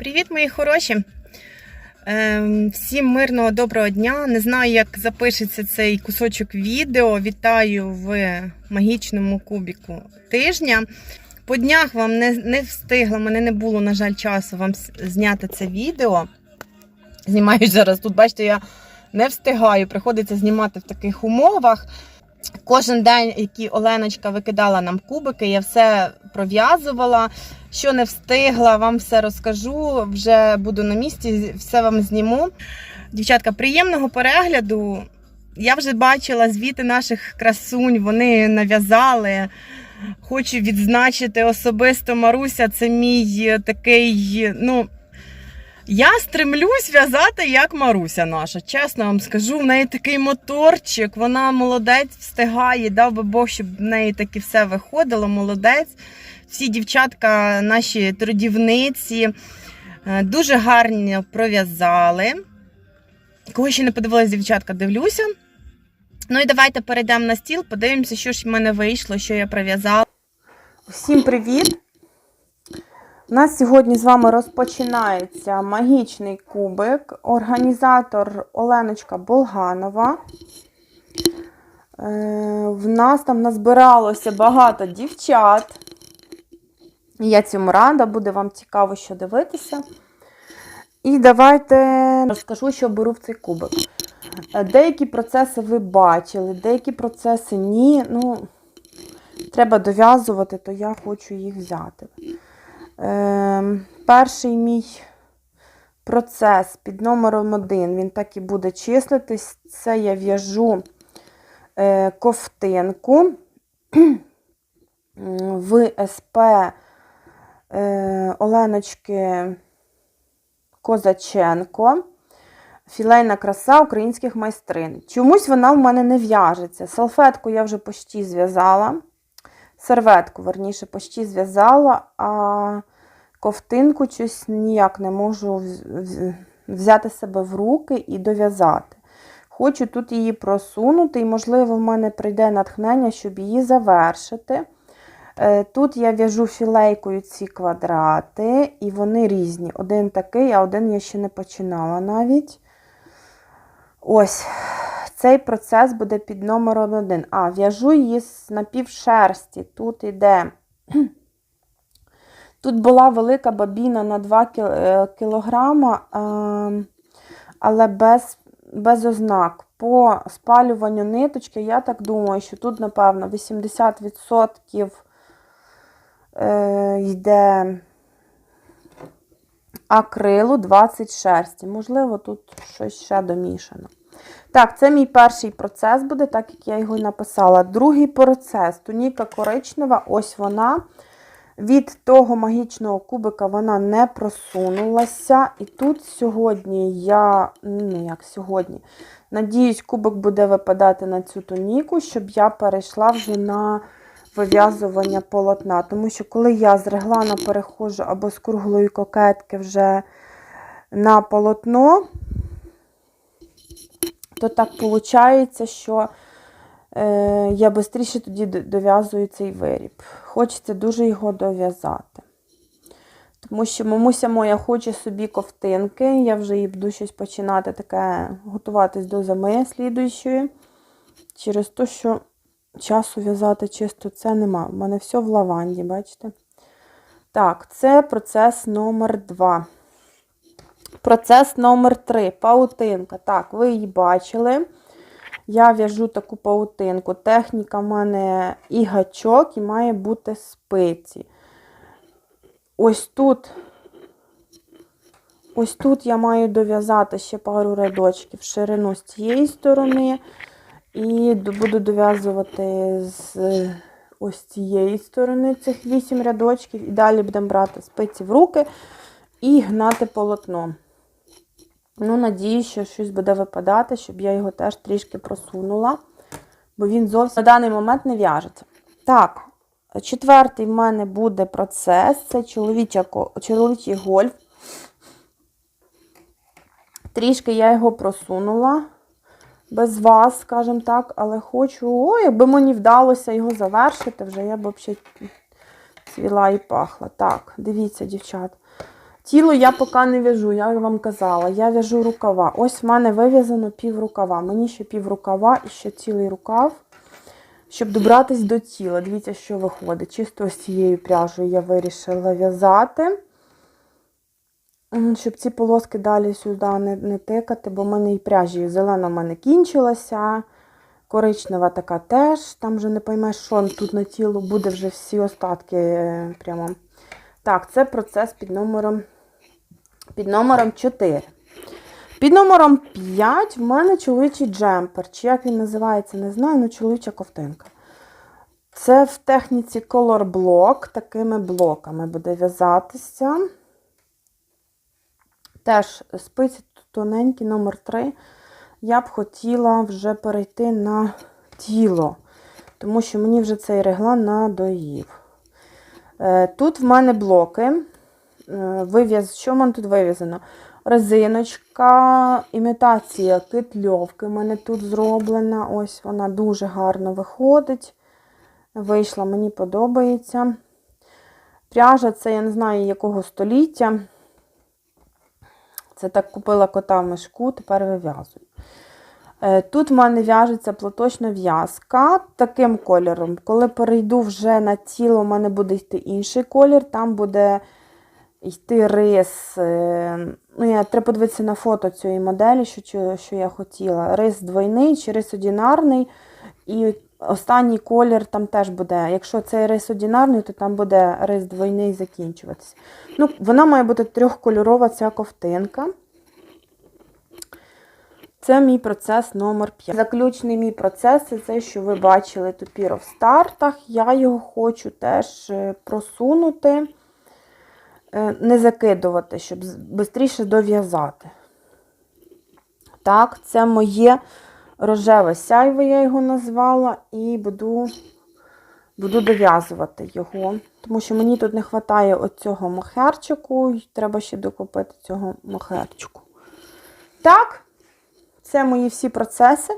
Привіт, мої хороші! Ем, Всім мирного доброго дня. Не знаю, як запишеться цей кусочок відео. Вітаю в магічному кубіку тижня. По днях вам не, не встигла, мене не було, на жаль, часу вам зняти це відео. Знімаю зараз тут, бачите, я не встигаю. Приходиться знімати в таких умовах. Кожен день, який Оленочка викидала нам кубики, я все пров'язувала. Що не встигла, вам все розкажу. Вже буду на місці, все вам зніму. Дівчатка, приємного перегляду. Я вже бачила звіти наших красунь, вони нав'язали. Хочу відзначити особисто Маруся, це мій такий, ну. Я стремлюсь в'язати як Маруся наша. Чесно вам скажу, в неї такий моторчик, вона молодець, встигає, дав би Бог, щоб в неї таки все виходило, молодець. Всі дівчатка, наші трудівниці, е, дуже гарно пров'язали. Кого ще не подивилась, дівчатка, дивлюся. Ну і давайте перейдемо на стіл, подивимося, що ж в мене вийшло, що я пров'язала. Всім привіт! У нас сьогодні з вами розпочинається магічний кубик. Організатор Оленочка Болганова. Е, В нас там назбиралося багато дівчат. Я цьому рада, буде вам цікаво, що дивитися. І давайте розкажу, що беру в цей кубик. Е, Деякі процеси ви бачили, деякі процеси ні. Ну, треба дов'язувати, то я хочу їх взяти. Е, перший мій процес під номером 1, він так і буде числитись. Це я в'яжу е, ковтинку в СП е, Оленочки Козаченко. Філейна краса українських майстрин. Чомусь вона в мене не в'яжеться. Салфетку я вже почти зв'язала. Серветку, верніше, почти зв'язала, а ковтинку щось ніяк не можу вз- вз- взяти себе в руки і дов'язати. Хочу тут її просунути, і, можливо, в мене прийде натхнення, щоб її завершити. Е, Тут я в'яжу філейкою ці квадрати, і вони різні. Один такий, а один я ще не починала навіть. Ось, цей процес буде під номером 1. А, в'яжу її з напівшерсті. Тут іде. Тут була велика бабіна на 2 кіл- е, кілограма, е, але без, без ознак. По спалюванню ниточки, я так думаю, що тут, напевно, 80% е, йде акрилу, 20 шерсті. Можливо, тут щось ще домішано. Так, це мій перший процес буде, так як я його і написала. Другий процес туніка коричнева, ось вона. Від того магічного кубика вона не просунулася. І тут сьогодні я, ну як сьогодні, надіюсь, кубик буде випадати на цю туніку, щоб я перейшла вже на вив'язування полотна. Тому що коли я з реглана переходжу або з круглої кокетки вже на полотно, то так виходить, що я швидше тоді дов'язую цей виріб. Хочеться дуже його дов'язати. Тому що мамуся моя хоче собі ковтинки. Я вже їй буду щось починати таке готуватись до зими слідуючої. Через те, що часу в'язати чисто це нема. У мене все в лаванді, бачите? Так, це процес номер 2. Процес номер 3. Паутинка. Так, ви її бачили. Я в'яжу таку паутинку. Техніка в мене і гачок, і має бути спиці. Ось тут, ось тут я маю дов'язати ще пару рядочків ширину з цієї сторони. І буду дов'язувати з ось цієї сторони цих 8 рядочків. І далі будемо брати спиці в руки і гнати полотно. Ну, надіюсь, що щось буде випадати, щоб я його теж трішки просунула, бо він зовсім на даний момент не в'яжеться. Так, четвертий в мене буде процес це чоловічий гольф. Трішки я його просунула без вас, скажімо так, але хочу, ой, якби мені вдалося його завершити, вже я б взагалі цвіла і пахла. Так, дивіться, дівчат. Тіло я поки не в'яжу, я вам казала, я в'яжу рукава. Ось в мене вив'язано пів рукава. Мені ще пів рукава і ще цілий рукав, щоб добратись до тіла. Дивіться, що виходить. Чисто ось цією пряжею я вирішила в'язати. Щоб ці полоски далі сюди не, не тикати, бо в мене і пряжі зелена в мене кінчилася. Коричнева така теж, там вже не поймеш, що тут на тіло буде вже всі остатки е, прямо. Так, це процес під номером, під номером 4. Під номером 5 в мене чоловічий джемпер. Чи як він називається, не знаю, але чоловіча ковтинка. Це в техніці Block, такими блоками буде в'язатися. Теж спиці тоненькі, номер 3. Я б хотіла вже перейти на тіло, тому що мені вже цей реглан надоїв. Е, Тут в мене блоки. Е, Вив'яз, що в мене тут вив'язано? Резиночка, імітація китльовки в мене тут зроблена. Ось вона дуже гарно виходить. Вийшла, мені подобається. Пряжа це я не знаю якого століття. Це так купила кота в мешку, тепер вив'язую. Е, Тут в мене в'яжеться платочна в'язка таким кольором. Коли перейду вже на тіло, в мене буде йти інший колір, там буде йти рис. е, Ну, я треба подивитися на фото цієї моделі, що, що- я хотіла. Рис двойний чи рис одинарний. І останній колір там теж буде. Якщо це рис одинарний, то там буде рис двойний закінчуватися. Ну, вона має бути трьохкольорова ця ковтинка. Це мій процес номер 5. Заключний мій процес це те, що ви бачили тупіро в стартах. Я його хочу теж е, просунути, е, не закидувати, щоб швидше дов'язати. Так, це моє рожеве сяйво, я його назвала, і буду, буду дов'язувати його. Тому що мені тут не вистачає оцього мохерчику, і треба ще докупити цього мохерчику. Так. Це мої всі процеси.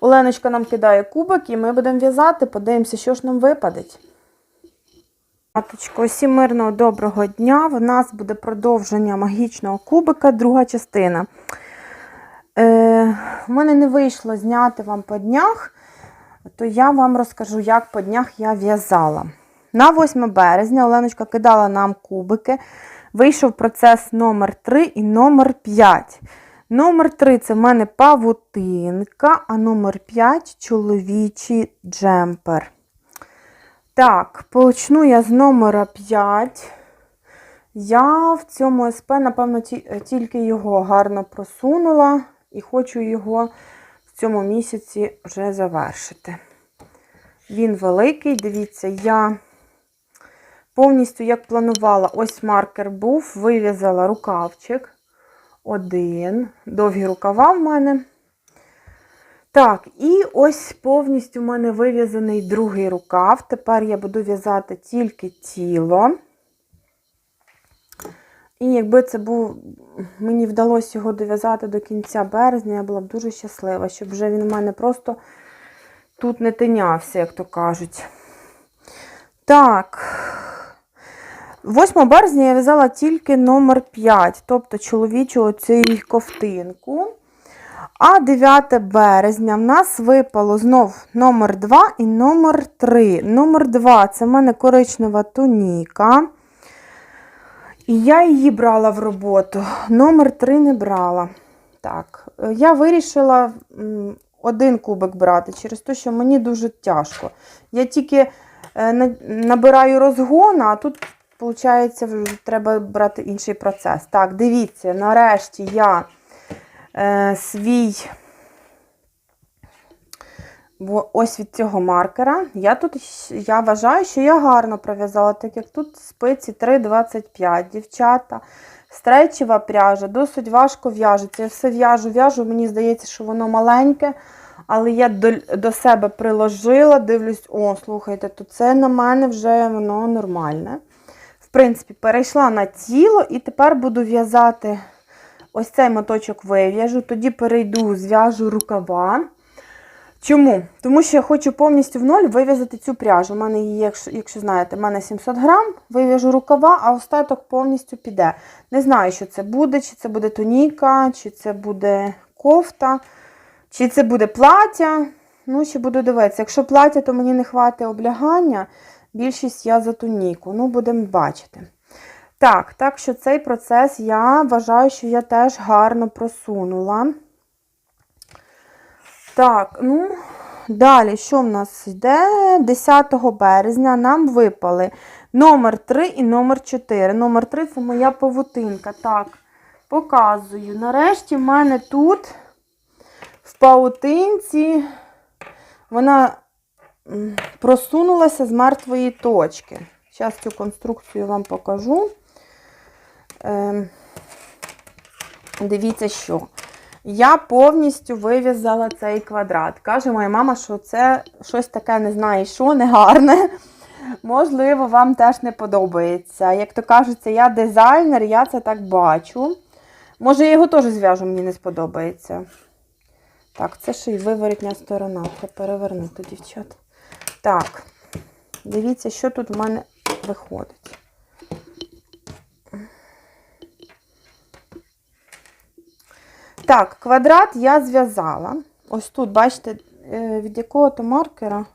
Оленочка нам кидає кубик, і ми будемо в'язати, подивимося, що ж нам випадеть. Усім мирного доброго дня. В нас буде продовження магічного кубика, друга частина. Е, в мене не вийшло зняти вам по днях, то я вам розкажу, як по днях я в'язала. На 8 березня Оленочка кидала нам кубики. Вийшов процес номер 3 і номер 5. Номер 3 це в мене павутинка, а номер 5 чоловічий джемпер. Так, почну я з номера 5. Я в цьому СП, напевно, тільки його гарно просунула і хочу його в цьому місяці вже завершити. Він великий, дивіться, я повністю як планувала, ось маркер був, вив'язала рукавчик один. Довгі рукава в мене. Так, і ось повністю в мене вив'язаний другий рукав. Тепер я буду в'язати тільки тіло. І якби це був, мені вдалося його дов'язати до кінця березня, я була б дуже щаслива, щоб вже він у мене просто тут не тинявся, як то кажуть. Так. 8 березня я в'язала тільки номер 5, тобто чоловічу оцю ковтинку. А 9 березня в нас випало знов номер 2 і номер 3. Номер 2 це в мене коричнева туніка. І я її брала в роботу. Номер 3 не брала. Так, я вирішила один кубик брати через те, що мені дуже тяжко. Я тільки е, набираю розгон, а тут, виходить, треба брати інший процес. Так, дивіться, нарешті я е, свій. Ось від цього маркера. Я тут я вважаю, що я гарно пров'язала, так як тут спиці 3,25, дівчата. Стрейчева пряжа, досить важко в'яжеться. Я все в'яжу, в'яжу, мені здається, що воно маленьке, але я до, до себе приложила, дивлюсь, о, слухайте, то це на мене вже воно нормальне. Принципі, перейшла на тіло і тепер буду в'язати ось цей моточок вив'яжу, тоді перейду, зв'яжу рукава. Чому? Тому що я хочу повністю в ноль вив'язати цю пряжу. У мене її, якщо, якщо знаєте, в мене 700 грам, вив'яжу рукава, а остаток повністю піде. Не знаю, що це буде, чи це буде туніка, чи це буде кофта, чи це буде плаття. Ну, ще буду дивитися. Якщо плаття, то мені не хватить облягання. Більшість я за туніку. Ну, будемо бачити. Так, так що цей процес я вважаю, що я теж гарно просунула. Так, ну, далі, що в нас йде? 10 березня нам випали номер 3 і номер 4. Номер 3 це моя павутинка. Так, показую. Нарешті в мене тут в павутинці вона просунулася з мертвої точки. Зараз цю конструкцію вам покажу. Ем, дивіться, що. Я повністю вив'язала цей квадрат. Каже моя мама, що це щось таке не знаю, що негарне. Можливо, вам теж не подобається. Як то кажеться, я дизайнер, я це так бачу. Може, я його теж зв'яжу, мені не сподобається. Так, це ще й виворітня сторона. Треба перевернути, дівчат. Так, дивіться, що тут в мене виходить. Так, квадрат я зв'язала. Ось тут, бачите, е, від якого то маркера.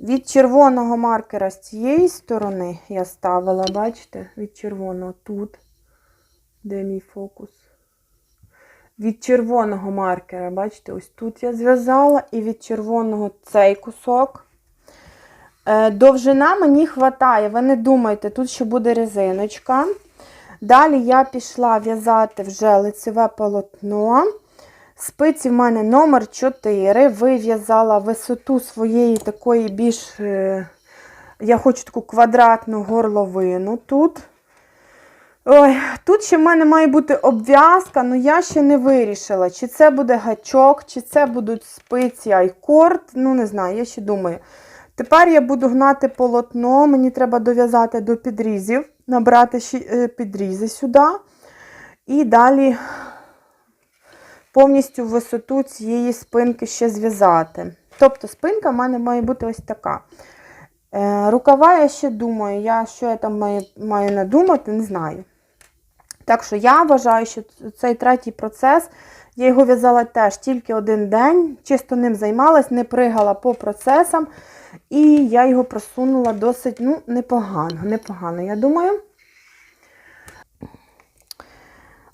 Від червоного маркера з цієї сторони я ставила, бачите, від червоного тут. Де мій фокус? Від червоного маркера, бачите, ось тут я зв'язала, і від червоного цей кусок. Е, Довжина мені вистачає, ви не думайте, тут ще буде резиночка. Далі я пішла в'язати вже лицеве полотно. Спиці в мене номер 4. Вив'язала висоту своєї такої більш, е, я хочу таку квадратну горловину тут. Ой, тут ще в мене має бути обв'язка, але я ще не вирішила, чи це буде гачок, чи це будуть спиці айкорд. Ну, не знаю, я ще думаю. Тепер я буду гнати полотно, мені треба дов'язати до підрізів, набрати е, підрізи сюди. І далі повністю висоту цієї спинки ще зв'язати. Тобто спинка в мене має бути ось така. Е, рукава я ще думаю, я, що я там маю, маю надумати, не знаю. Так що я вважаю, що цей третій процес, я його в'язала теж тільки один день, чисто ним займалась, не пригала по процесам. І я його просунула досить ну, непогано. непогано, я думаю.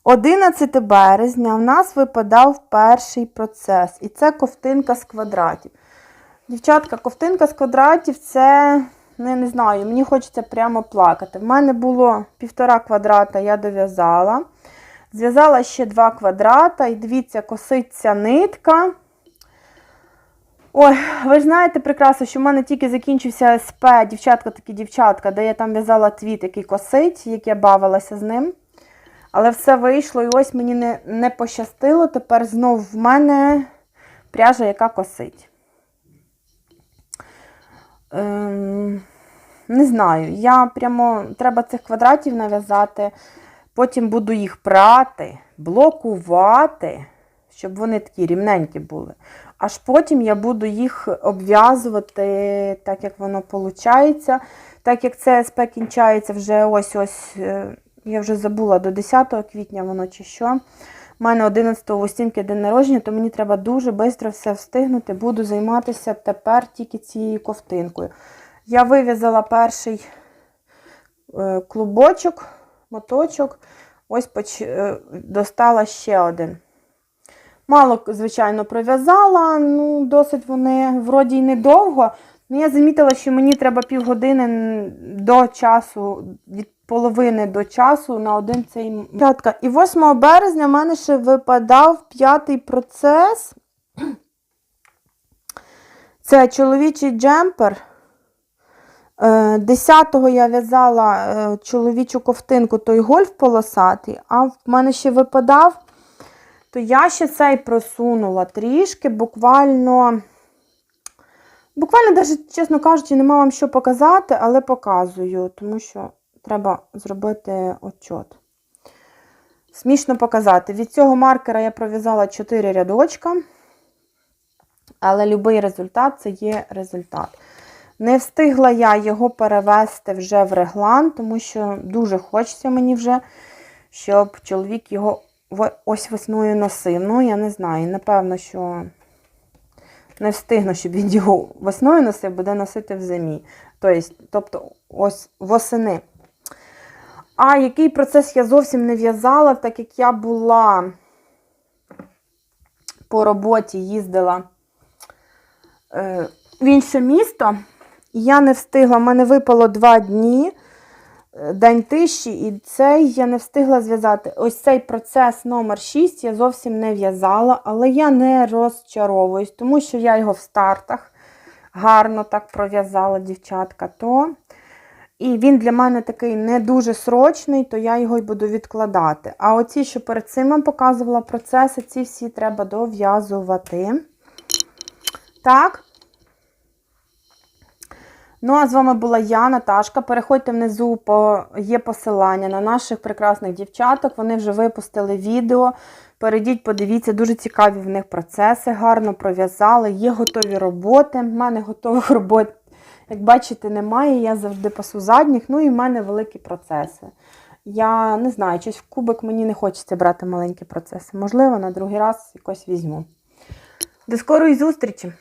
11 березня в нас випадав перший процес. І це ковтинка з квадратів. Дівчатка, ковтинка з квадратів це, ну, я не знаю, мені хочеться прямо плакати. В мене було півтора квадрата, я дов'язала. Зв'язала ще два квадрата, і дивіться, коситься нитка. Ой, ви ж знаєте прекрасно, що в мене тільки закінчився СП, дівчатка такі дівчатка, де я там в'язала твіт, який косить, як я бавилася з ним. Але все вийшло, і ось мені не, не пощастило. Тепер знов в мене пряжа, яка косить. Ем, не знаю, я прямо треба цих квадратів нав'язати, потім буду їх прати, блокувати, щоб вони такі рівненькі були. Аж потім я буду їх обв'язувати так, як воно виходить. Так як це СП кінчається вже ось-ось, е, я вже забула, до 10 квітня воно чи що. У мене 11 листінки день народження, то мені треба дуже швидко все встигнути. Буду займатися тепер тільки цією ковтинкою. Я вив'язала перший е, клубочок, моточок, ось поч... е, достала ще один. Мало, звичайно, пров'язала, ну, досить вони вроді й недовго. Ну, я замітила, що мені треба півгодини до часу, від половини до часу на один цей Дядка. І 8 березня в мене ще випадав п'ятий процес. Це чоловічий джемпер. 10-го я в'язала е, чоловічу ковтинку, той гольф полосатий, а в мене ще випадав то я ще цей просунула трішки, буквально, буквально, навіть, чесно кажучи, нема вам що показати, але показую, тому що треба зробити отчот. Смішно показати. Від цього маркера я пров'язала 4 рядочка. Але будь-який результат це є результат. Не встигла я його перевести вже в реглан, тому що дуже хочеться мені вже, щоб чоловік його ось весною носив. Ну, я не знаю, напевно, що не встигну, щоб він його весною носив, буде носити в зимі. Тобто, ось восени. А який процес я зовсім не в'язала, так як я була по роботі, їздила е, в інше місто. І я не встигла, в мене випало два дні, е, день тиші, і цей я не встигла зв'язати. Ось цей процес номер 6 я зовсім не в'язала, але я не розчаровуюсь, тому що я його в стартах гарно так пров'язала, дівчатка. то... І він для мене такий не дуже срочний, то я його й буду відкладати. А оці, що перед цим вам показувала процеси, ці всі треба дов'язувати. Так. Ну, а з вами була я, Наташка. Переходьте внизу, по... є посилання на наших прекрасних дівчаток. Вони вже випустили відео. Перейдіть, подивіться, дуже цікаві в них процеси, гарно пров'язали. Є готові роботи. В мене готових робот, як бачите, немає. Я завжди пасу задніх. Ну і в мене великі процеси. Я не знаю, щось в кубик мені не хочеться брати маленькі процеси. Можливо, на другий раз якось візьму. До скорої зустрічі!